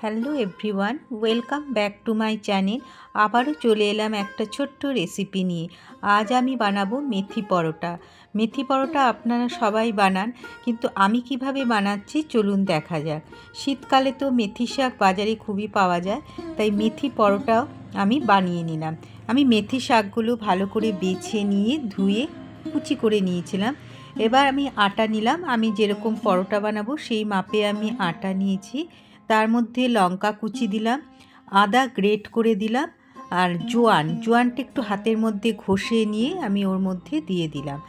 Hello everyone welcome back to my channel আবারও চলে এলাম একটা ছোট্ট রেসিপি নিয়ে। আজ আমি বানাবো মেথি পরোটা। মেথি পরোটা আপনারা সবাই বানান, কিন্তু আমি কীভাবে বানাচ্ছি চলুন দেখা যাক। শীতকালে তো মেথি শাক বাজারে খুবই পাওয়া যায়, তাই মেথি পরোটাও আমি বানিয়ে নিলাম। আমি মেথি শাকগুলো ভালো করে বেছে নিয়ে ধুয়ে কুচি করে নিয়েছিলাম। এবার আমি আটা নিলাম। আমি যেরকম পরোটা বানাবো, সেই মাপে আমি আটা নিয়েছি। তার মধ্যে লঙ্কা কুচি দিলাম, আদা গ্রেট করে দিলাম আর জোয়ান। জোয়ানটা একটু হাতের মধ্যে ঘষে নিয়ে আমি ওর মধ্যে দিয়ে দিলাম।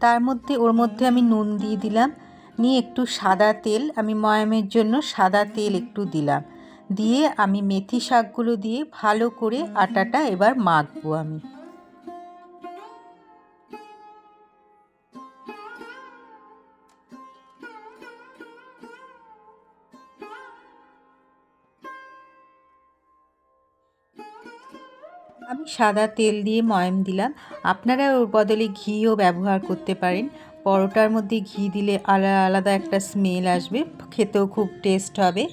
তার মধ্যে, ওর মধ্যে আমি নুন দিয়ে দিলাম। নিয়ে একটু সাদা তেল, আমি ময়ামের জন্য সাদা তেল একটু দিলাম। দিয়ে আমি মেথি শাকগুলো দিয়ে ভালো করে আটাটা এবার মাখবো আমি। আমি সাদা তেল দিয়ে ময়ম দিলাম। আপনারা ওর বদলে ঘিও ব্যবহার করতে পারেন। পরোটার মধ্যে ঘি দিলে আলাদা আলাদা একটা স্মেল আসবে। খেতেও খুব টেস্ট হবে।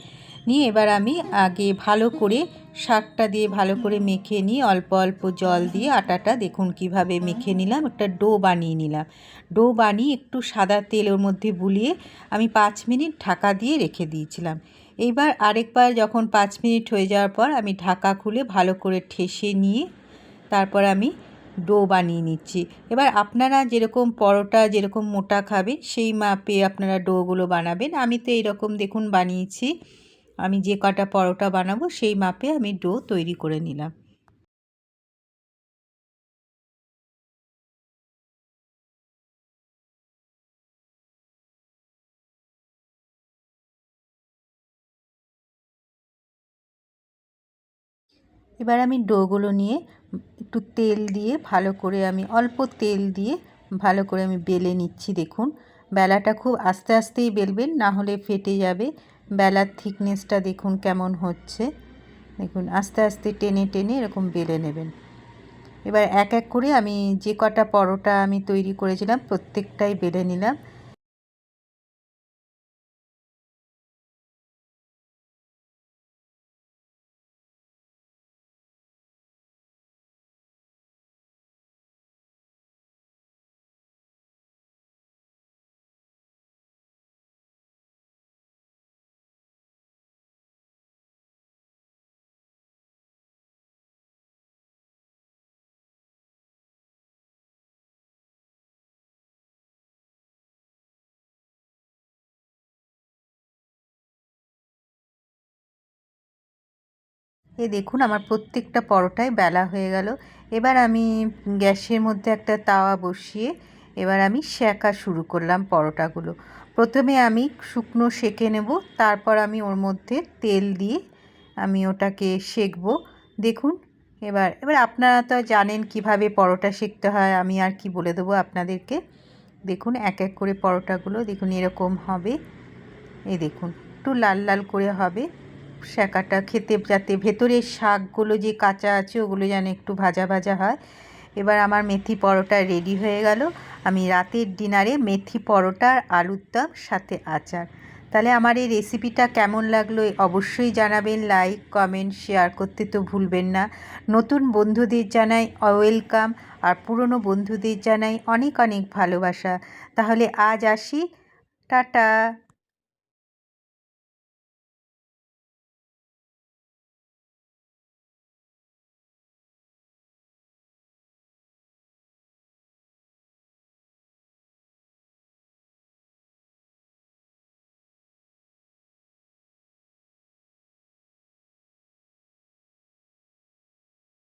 নিয়ে এবার আমি আগে ভালো করে শাকটা দিয়ে ভালো করে মেখে নিয়ে অল্প অল্প জল দিয়ে আটাটা দেখুন কীভাবে মেখে নিলাম। একটা ডো বানিয়ে নিলাম। ডো বানিয়ে একটু সাদা তেল ওর মধ্যে বুলিয়ে আমি পাঁচ মিনিট ঢাকা দিয়ে রেখে দিয়েছিলাম। এইবার আরেকবার যখন পাঁচ মিনিট হয়ে যাওয়ার পর আমি ঢাকা খুলে ভালো করে ঠেসে নিয়ে তারপর আমি ডো বানিয়ে নিচ্ছি। এবার আপনারা যেরকম পরোটা যেরকম মোটা খাবেন সেই মাপে আপনারা ডোগুলো বানাবেন। আমি তো এইরকম দেখুন বানিয়েছি। আমি যে কটা পরোটা বানাবো সেই মাপে আমি ডো তৈরি করে নিলাম। এবার আমি ডোগুলো নিয়ে একটু তেল দিয়ে ভালো করে আমি অল্প তেল দিয়ে ভালো করে আমি বেলে নিচ্ছি, দেখুন। বেলাটা খুব আস্তে আস্তেই বেলবেন, না হলে ফেটে যাবে। বেলার থিকনেসটা দেখুন কেমন হচ্ছে। দেখুন, আস্তে আস্তে টেনে টেনে এরকম বেলে নেবেন। এবার এক এক করে আমি যে কটা পরোটা আমি তৈরি করেছিলাম, প্রত্যেকটাই বেলে নিলাম। এ দেখুন, আমার প্রত্যেকটা পরোটাই বেলা হয়ে গেল। এবার আমি গ্যাসের মধ্যে একটা তাওয়া বসিয়ে এবার আমি শেখা শুরু করলাম পরোটাগুলো। প্রথমে আমি শুকনো সেঁকে নেব, তারপর আমি ওর মধ্যে তেল দিয়ে আমি ওটাকে সেঁকবো। দেখুন, এবার এবার আপনারা তো জানেন কীভাবে পরোটা শিখতে হয়, আমি আর কি বলে দেবো আপনাদেরকে। দেখুন, এক এক করে পরোটাগুলো, দেখুন এরকম হবে। এই দেখুন, একটু লাল লাল করে হবে। শাকাটা খেতে, যাতে ভেতরের শাকগুলো যে কাঁচা আছে ওগুলো যেন একটু ভাজা ভাজা হয়। এবার আমার মেথি পরোটা রেডি হয়ে গেল। আমি রাতের ডিনারে মেথি পরোটার আলুর দম, সাথে আচার। তাহলে আমার এই রেসিপিটা কেমন লাগল অবশ্যই জানাবেন। লাইক কমেন্ট শেয়ার করতে তো ভুলবেন না। নতুন বন্ধুদের জানাই ওয়েলকাম আর পুরনো বন্ধুদের জানাই অনেক অনেক ভালোবাসা। তাহলে আজ আসি। টাটা।